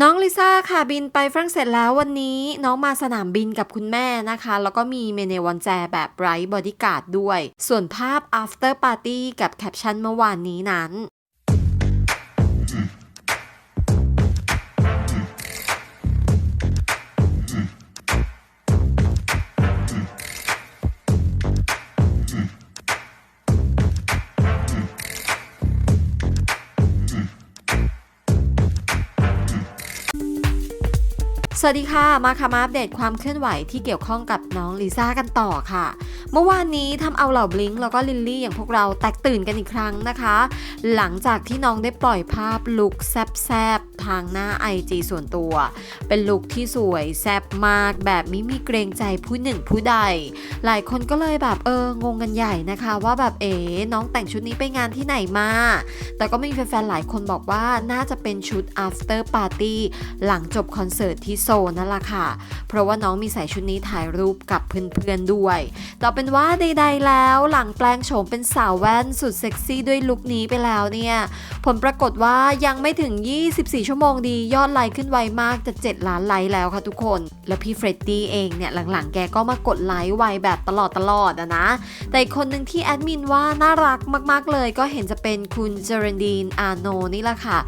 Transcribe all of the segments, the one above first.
น้องลิซ่าค่ะบินไปฝรั่งเศสแล้ววันนี้น้องมาสนามบินกับคุณแม่นะคะ แล้วก็มีเมเนวันแจแบบไ i ท์บอดี้การ์ดด้วย ส่วนภาพ after party กับแคปชั่นเมื่อวานนี้นั้น สวัสดีค่ะ มาค่ะมาอัปเดตความเคลื่อนไหวที่เกี่ยวข้องกับน้องลิซ่ากันต่อค่ะ เมื่อวานนี้ทำเอาเหล่าบลิงแล้วก็ลิลลี่อย่างพวกเราแตกตื่นกันอีกครั้งนะคะ หลังจากที่น้องได้ปล่อยภาพลุคแซบๆทางหน้า IG ส่วนตัว เป็นลุคที่สวยแซบมากแบบไม่มีเกรงใจผู้หนึ่งผู้ใด หลายคนก็เลยแบบเอองงกันใหญ่นะคะ ว่าแบบเอ๋น้องแต่งชุดนี้ไปงานที่ไหนมา แต่ก็มีแฟนๆหลายคนบอกว่าน่าจะเป็นชุด after party หลังจบคอนเสิร์ตที่โซนั่นแหละค่ะ เพราะว่าน้องมีใส่ชุดนี้ถ่ายรูปกับเพื่อนๆด้วยแต่เป็นว่าใดๆแล้วหลังแปลงโฉมเป็นสาวแว่นสุดเซ็กซี่ด้วยลุคนี้ไปแล้วเนี่ยผลปรากฏว่ายังไม่ถึง 24 ชั่วโมงดียอดไลค์ขึ้นไวมากจะ7ล้านไลค์แล้วค่ะทุกคน แล้วพี่เฟรดดี้เองเนี่ยหลังๆ แกก็มากดไลค์ไวแบบตลอดตลอดอะนะ แต่คนหนึ่งที่แอดมินว่าน่ารักมากๆเลยก็เห็นจะเป็นคุณเจเรนดีนอาโนนี่แหละค่ะ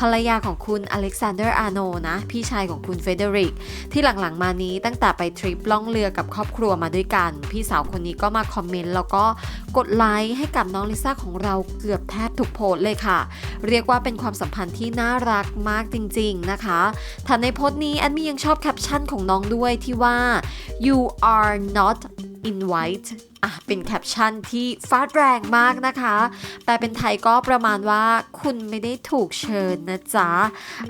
ภรรยาของคุณอเล็กซานเดอร์อาโนนะ พี่ชายของคุณเฟเดรก ที่หลังๆมานี้ตั้งแต่ไปทริปล่องเรือกับครอบครัวมาด้วยกัน พี่สาวคนนี้ก็มาคอมเมนต์แล้วก็กดไลค์ให้กับน้องลิซ่าของเราเกือบแทบทุกโพสเลยค่ะ เรียกว่าเป็นความสัมพันธ์ที่น่ารักมากจริงๆนะคะถ้าในโพสต์นี้แอดมี่ยังชอบแคปชั่นของน้องด้วยที่ว่า you are not invite อะเป็นแคปชั่นที่ฟาดแรงมากนะคะ แต่เป็นไทยก็ประมาณว่าคุณไม่ได้ถูกเชิญนะจ๊ะ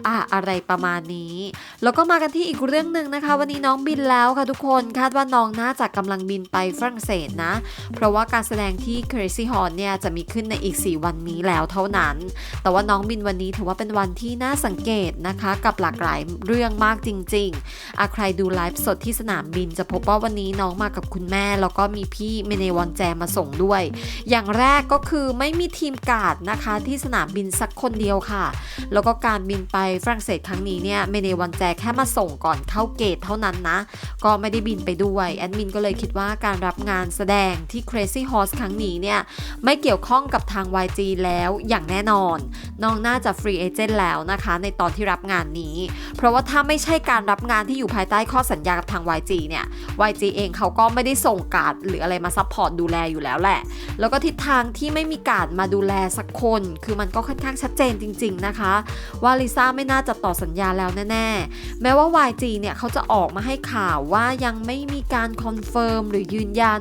อะอะไรประมาณนี้ แล้วก็มากันที่อีกเรื่องหนึ่งนะคะ วันนี้น้องบินแล้วค่ะทุกคนคาดว่าน้องน่าจะกำลังบินไปฝรั่งเศสนะ เพราะว่าการแสดงที่ Crazy Horn เนี่ยจะมีขึ้นในอีก 4 วันนี้แล้วเท่านั้น แต่ว่าน้องบินวันนี้ถือว่าเป็นวันที่น่าสังเกตนะคะ กับหลากหลายเรื่องมากจริงๆอะใครดูไลฟ์สดที่สนามบินจะพบว่าวันนี้น้องมากับคุณแม่แล้วก็มีพี่เมเนวอนแจมาส่งด้วย อย่างแรกก็คือไม่มีทีมกาดนะคะที่สนามบินสักคนเดียวค่ะ แล้วก็การบินไปฝรั่งเศสครั้งนี้เนี่ยเมเนวันแจแค่มาส่งก่อนเข้าเกตเท่านั้นนะ ก็ไม่ได้บินไปด้วยแอดมินก็เลยคิดว่าการรับงานแสดงที่ Crazy Horse ครั้งนี้เนี่ยไม่เกี่ยวข้องกับทาง YG แล้วอย่างแน่นอน น้องน่าจะฟรีเอเจนต์แล้วนะคะ ในตอนที่รับงานนี้ เพราะว่าถ้าไม่ใช่การรับงานที่อยู่ภายใต้ข้อสัญญากับทาง YG เนี่ย YG เองเขาก็ไม่ได้ส่งการ์ดหรืออะไรมาซัพพอร์ตดูแลอยู่แล้วแหละ แล้วก็ทิศทางที่ไม่มีการมาดูแลสักคน คือมันก็ค่อนข้างชัดเจนจริง ๆนะคะ ว่าลิซ่าไม่น่าจะต่อสัญญาแล้วแน่ๆ แม้ว่า YG เนี่ยเขาจะออกมาให้ข่าวว่ายังไม่มีการคอนเฟิร์มหรือยืนยัน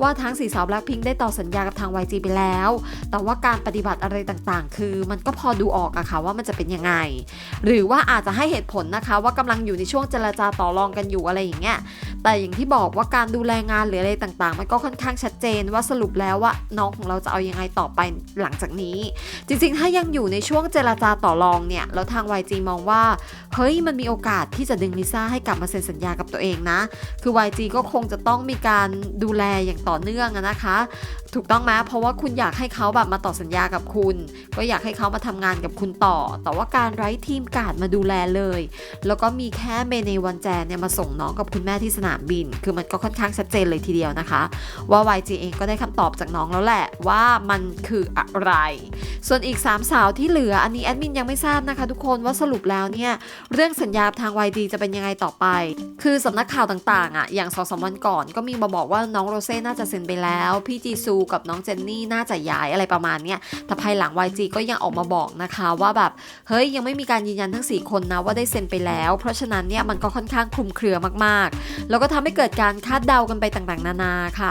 ว่าทั้งสีสาวแบล็คพิงได้ต่อสัญญากับทาง YG ไปแล้ว แต่ว่าการปฏิบัติอะไรต่างๆ คือมันก็พอดูออกอะค่ะว่ามันจะเป็นยังไง หรือว่าอาจจะให้เหตุผลนะคะ ว่ากำลังอยู่ในช่วงเจรจาต่อรองกันอยู่อะไรอย่างเงี้ย แต่อย่างที่บอกว่าการดูแลงานหรืออะไรต่างๆ มันก็ค่่อนข้างชัดเจนว่าสรุปแล้วว่าน้องของเราจะเอายังไงต่อไปหลังจากนี้ จริงๆ ถ้ายังอยู่ในช่วงเจรจาต่อรองเนี่ยแล้วทาง YG มองว่า เฮ้ยมันมีโอกาสที่จะดึงลิซ่าให้กลับมาเซ็นสัญญากับตัวเองนะ คือ YG ก็คงจะต้องมีการดูแลอย่างต่อเนื่องนะคะ ถูกต้องไหมเพราะว่าคุณอยากให้เขาแบบมาต่อสัญญากับคุณ ก็อยากให้เขามาทำงานกับคุณต่อ แต่ว่าการไร้ทีมการ์ดมาดูแลเลย แล้วก็มีแค่เมเนวันแจนเนี่ยมาส่งน้องกับคุณแม่ที่สนามบิน คือมันก็ค่อนข้างชัดเจนเลยทีเดียวนะคะว่า YG เองก็ได้คำตอบจากน้องแล้วแหละว่ามันคืออะไร ส่วนอีก 3 สาวที่เหลืออันนี้แอดมินยังไม่ทราบนะคะทุกคนว่าสรุปแล้วเนี่ยเรื่องสัญญาทาง YG จะเป็นยังไงต่อไป คือสำนักข่าวต่างๆอะอย่างสองสามวันก่อนก็มีมาบอกว่าน้องโรเซ่น่าจะเซ็นไปแล้ว พี่จีซูกับน้องเจนนี่น่าจะย้ายอะไรประมาณเนี้ยแต่ภายหลัง YG ก็ยังออกมาบอกนะคะว่าแบบเฮ้ยยังไม่มีการยืนยันทั้ง 4 คนนะว่าได้เซ็นไปแล้ว เพราะฉะนั้นเนี่ยมันก็ค่อนข้างคลุมเครือมากๆ แล้วก็ทำให้เกิดการคาดเดากันไปต่างๆ นานาค่ะ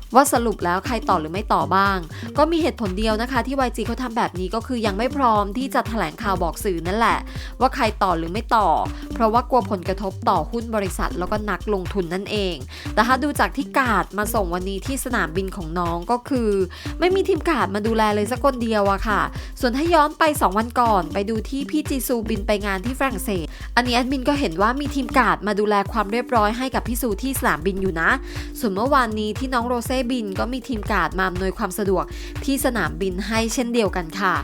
ว่าสรุปแล้วใครต่อหรือไม่ต่อบ้าง ก็มีเหตุผลเดียวนะคะ ที่ YG เขาทำแบบนี้ก็คือยังไม่พร้อมที่จะแถลงข่าวบอกสื่อนั่นแหละ ว่าใครต่อหรือไม่ต่อ เพราะว่ากลัวผลกระทบต่อหุ้นบริษัทแล้วก็นักลงทุนนั่นเอง แต่ถ้าดูจากที่กาดมาส่งวันนี้ที่สนามบินของน้องก็คือ ไม่มีทีมกาดมาดูแลเลยสักคนเดียวอะค่ะ ส่วนถ้าย้อนไป 2 วันก่อนไปดูที่พี่จีซูบินไปงานที่ฝรั่งเศส อันนี้แอดมินก็เห็นว่ามีทีมกาดมาดูแลความเรียบร้อยให้กับพี่ซูที่สนามบินอยู่นะ ส่วนเมื่อวานนี้ที่น้องโรเซ่บินก็มีทีมการ์ดมาอำนวยความสะดวกที่สนามบินให้เช่นเดียวกันค่ะ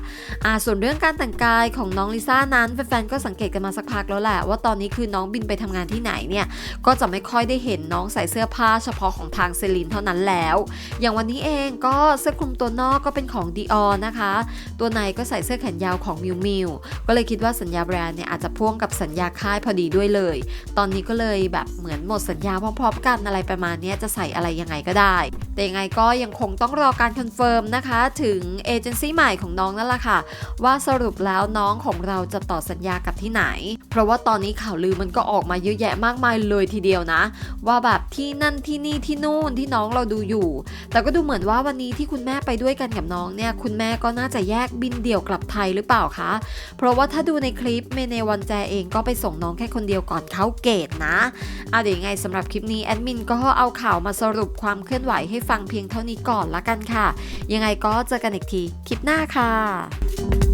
อ่าส่วนเรื่องการแต่งกายของน้องลิซ่านั้นแฟนๆก็สังเกตกันมาสักพักแล้วแหละว่าตอนนี้คือน้องบินไปทำงานที่ไหนเนี่ยก็จะไม่ค่อยได้เห็นน้องใส่เสื้อผ้าเฉพาะของทางเซลินเท่านั้นแล้ว อย่างวันนี้เองก็เสื้อคลุมตัวนอกก็เป็นของดีออนะคะ ตัวในก็ใส่เสื้อแขนยาวของมิวมิวก็เลยคิดว่าสัญญาแบรนด์เนี่ยอาจจะพ่วงกับสัญญาค่ายพอดีด้วยเลย ตอนนี้ก็เลยแบบเหมือนหมดสัญญาพร้อมๆกันอะไรประมาณนี้จะใส่อะไรยังไงก็ได้ แต่ยังไงก็ยังคงต้องรอการคอนเฟิร์มนะคะ ถึงเอเจนซี่ใหม่ของน้องนั่นแหละค่ะ ว่าสรุปแล้วน้องของเราจะต่อสัญญากับที่ไหน เพราะว่าตอนนี้ข่าวลือมันก็ออกมาเยอะแยะมากมายเลยทีเดียวนะ ว่าแบบที่นั่นที่นี่ที่นู่นที่น้องเราดูอยู่ แต่ก็ดูเหมือนว่าวันนี้ที่คุณแม่ไปด้วยกันกับน้องเนี่ยคุณแม่ก็น่าจะแยกบินเดี่ยวกลับไทยหรือเปล่าคะ เพราะว่าถ้าดูในคลิปเมเนวันแจเองก็ไปส่งน้องแค่คนเดียวก่อนเข้าเกตนะเอาเดี๋ยวยังไงสำหรับคลิปนี้แอดมินก็เอาข่าวมาสรุปความเคลื่อนไหวให้ฟังเพียงเท่านี้ก่อนละกันค่ะ ยังไงก็เจอกันอีกทีคลิปหน้าค่ะ